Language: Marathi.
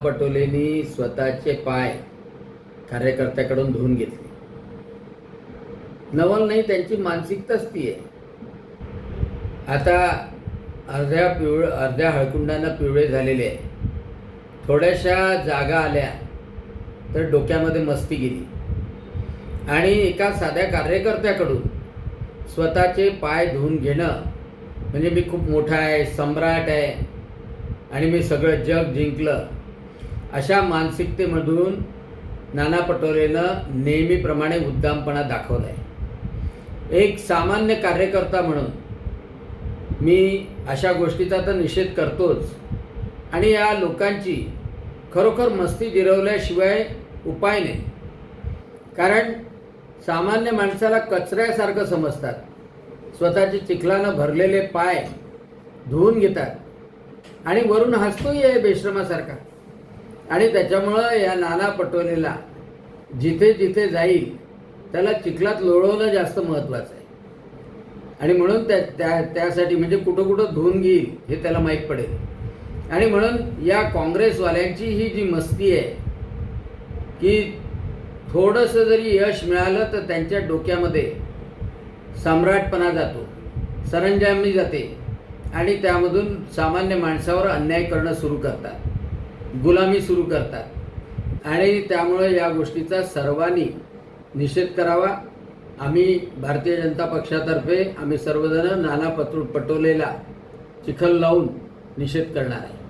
पटोलेंनी स्वतःचे पाय कार्यकर्त्याकडून धुवून घेतले. नवल नाही त्यांची मानसिकताच ती आहे. आता अर्ध्या पिवळ अर्ध्या हळकुंडांना पिवळे झालेले आहे. थोड्याशा जागा आल्या तर डोक्यामध्ये मस्ती गेली. आणि एका साध्या कार्यकर्त्याकडून स्वतःचे पाय धुवून घेणं म्हणजे मी खूप मोठा आहे सम्राट आहे आणि मी सगळं जग जिंकलं. अशा मानसिकतेमधून नाना पटोलेनं नेहमीप्रमाणे उद्दामपणा दाखवला आहे एक सामान्य कार्यकर्ता म्हणून मी अशा गोष्टीचा तर निषेध करतोच आणि या लोकांची खरोखर मस्ती जिरवल्याशिवाय उपाय नाही. कारण सामान्य माणसाला कचऱ्यासारखं समजतात. स्वतःचे चिखलानं भरलेले पाय धुवून घेतात आणि वरून हसतोही आहे बेश्रमासारखा. आणि त्याच्यामुळं या नाना पटोलेला जिथे जिथे जाईल त्याला चिखलात लोळवणं जास्त महत्त्वाचं आहे. आणि म्हणून त्या त्या त्यासाठी म्हणजे कुठं कुठं धुवून घेईल हे त्याला माहीत पडेल. आणि म्हणून या काँग्रेसवाल्यांची ही जी मस्ती आहे की थोडंसं जरी यश मिळालं तर त्यांच्या डोक्यामध्ये सम्राटपणा जातो सरंजामी जाते आणि त्यामधून सामान्य माणसावर अन्याय करणं सुरू करतात. गुलामी सुरू करतात. आणि त्यामुळे या गोष्टीचा सर्वांनी निषेध करावा. आम्ही भारतीय जनता पक्षातर्फे आम्ही सर्वजण नाना पत्र पटोलेला चिखल लावून निषेध करणार आहे.